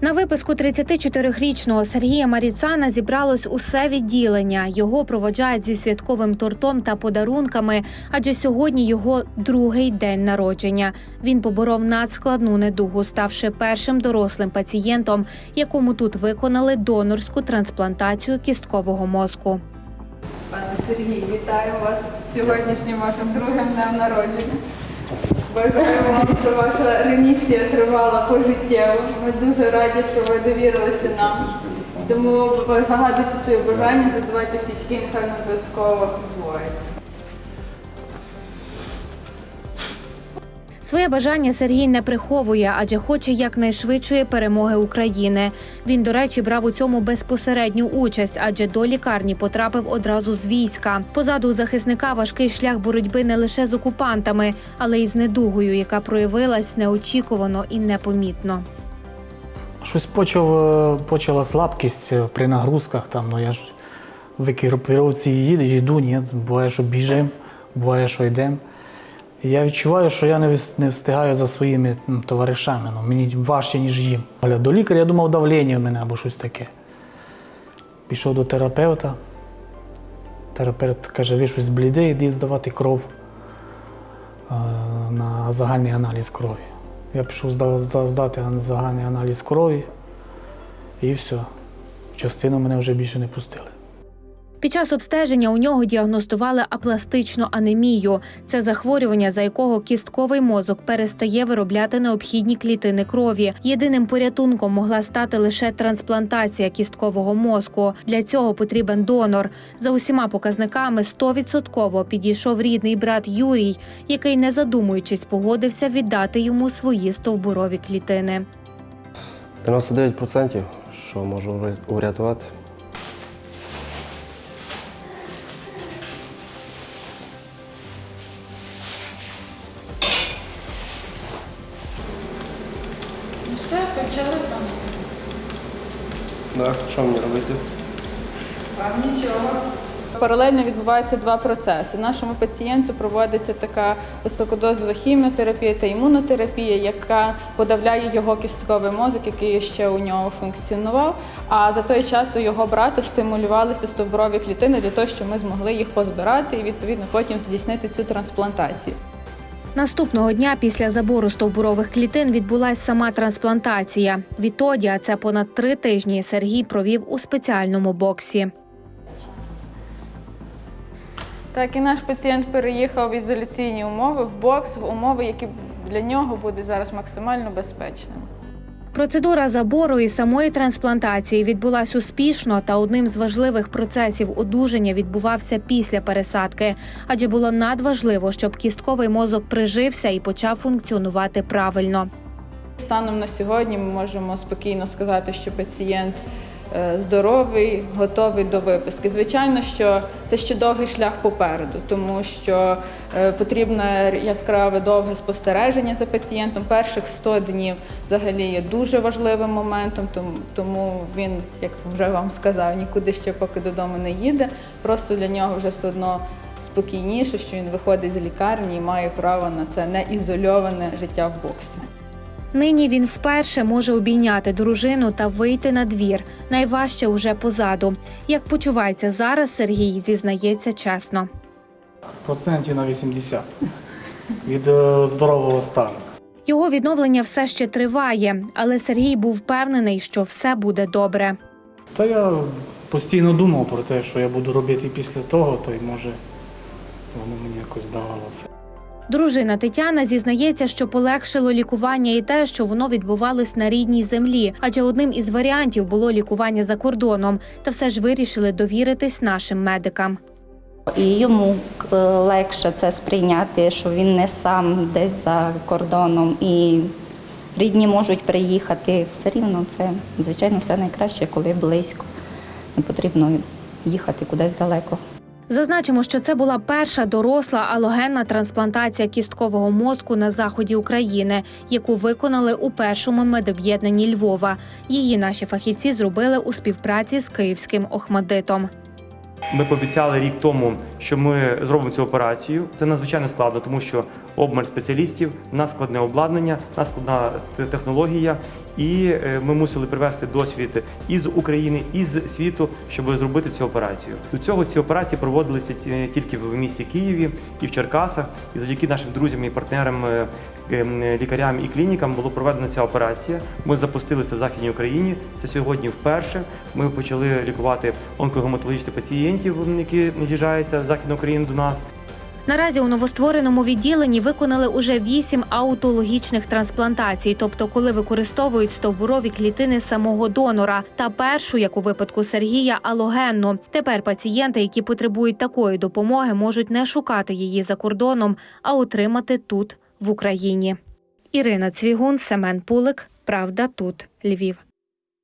На виписку 34-річного Сергія Маріцана зібралось усе відділення. Його проводжають зі святковим тортом та подарунками, адже сьогодні його другий день народження. Він поборов надскладну недугу, ставши першим дорослим пацієнтом, якому тут виконали донорську трансплантацію кісткового мозку. Пане Сергій, вітаю вас сьогоднішнім вашим другим днем народження. Бажаю вам, що ваша ремісія тривала пожиттєво. Ми дуже раді, що ви довірилися нам. Тому загадуйте своє бажання, задавайте свічки, нехай обов'язково збувається. Своє бажання Сергій не приховує, адже хоче якнайшвидшої перемоги України. Він, до речі, брав у цьому безпосередню участь, адже до лікарні потрапив одразу з війська. Позаду у захисника важкий шлях боротьби не лише з окупантами, але й з недугою, яка проявилась неочікувано і непомітно. Щось почав, е, почала слабкість е, при нагрузках. Там, ну я ж в екіпіровці їду, йду, ні, буває, що біжимо, буває, що йдемо. Я відчуваю, що я не, встигаю за своїми м, товаришами. Ну, мені важче, ніж їм. До лікаря я думав, давлення в мене або щось таке. Пішов до терапевта. Терапевт каже, ви щось блідий, йди здавати кров е, на загальний аналіз крові. Я пішов здати загальний аналіз крові і все. Частину мене вже більше не пустили. Під час обстеження у нього діагностували апластичну анемію. Це захворювання, за якого кістковий мозок перестає виробляти необхідні клітини крові. Єдиним порятунком могла стати лише трансплантація кісткового мозку. Для цього потрібен донор. За усіма показниками 100% підійшов рідний брат Юрій, який, не задумуючись, погодився віддати йому свої стовбурові клітини. 99%, що можу вря- почали там. Так, що мені робити? Вам нічого. Паралельно відбуваються два процеси. Нашому пацієнту проводиться така високодозова хіміотерапія та імунотерапія, яка подавляє його кістковий мозок, який ще у нього функціонував. А за той час у його брата стимулювалися стовбурові клітини для того, щоб ми змогли їх позбирати і відповідно потім здійснити цю трансплантацію. Наступного дня після забору стовбурових клітин відбулася сама трансплантація. Відтоді, а це понад три тижні, Сергій провів у спеціальному боксі. Так, і наш пацієнт переїхав в ізоляційні умови, в бокс, в умови, які для нього будуть зараз максимально безпечними. Процедура забору і самої трансплантації відбулась успішно, та одним з важливих процесів одужання відбувався після пересадки, адже було надважливо, щоб кістковий мозок прижився і почав функціонувати правильно. Станом на сьогодні ми можемо спокійно сказати, що пацієнт здоровий, готовий до виписки. Звичайно, що це ще довгий шлях попереду, тому що е, потрібне яскраве довге спостереження за пацієнтом. Перших 100 днів взагалі є дуже важливим моментом, тому він, як вже вам сказав, нікуди ще поки додому не їде. Просто для нього вже все одно спокійніше, що він виходить з лікарні і має право на це неізольоване життя в боксі. Нині він вперше може обійняти дружину та вийти на двір. Найважче уже позаду. Як почувається зараз, Сергій зізнається чесно. Процентів на 80 від е, здорового стану. Його відновлення все ще триває, але Сергій був впевнений, що все буде добре. Та я постійно думав про те, що я буду робити після того, то й може воно мені якось здавалося. Дружина Тетяна зізнається, що полегшило лікування і те, що воно відбувалось на рідній землі, адже одним із варіантів було лікування за кордоном, та все ж вирішили довіритись нашим медикам. І йому е, легше це сприйняти, що він не сам десь за кордоном і рідні можуть приїхати. Все рівно це, звичайно, це найкраще, коли близько. Не потрібно їхати кудись далеко. Зазначимо, що це була перша доросла алогенна трансплантація кісткового мозку на заході України, яку виконали у першому медоб'єднанні Львова. Її наші фахівці зробили у співпраці з київським Охмадитом. Ми пообіцяли рік тому, що ми зробимо цю операцію. Це надзвичайно складно, тому що обмаль спеціалістів, на складне обладнання, на складна технологія. І е, ми мусили привести досвід із України, із світу, щоб зробити цю операцію. До цього ці операції проводилися ті- тільки в місті Києві і в Черкасах. І завдяки нашим друзям і партнерам, е, лікарям і клінікам було проведена ця операція. Ми запустили це в Західній Україні. Це сьогодні вперше. Ми почали лікувати онкогематологічних пацієнтів, які надіжаються з Західної України до нас. Наразі у новоствореному відділенні виконали уже вісім аутологічних трансплантацій, тобто коли використовують стовбурові клітини самого донора, та першу, як у випадку Сергія, алогенну. Тепер пацієнти, які потребують такої допомоги, можуть не шукати її за кордоном, а отримати тут, в Україні. Ірина Цвігун, Семен Пулик. Правда, тут Львів.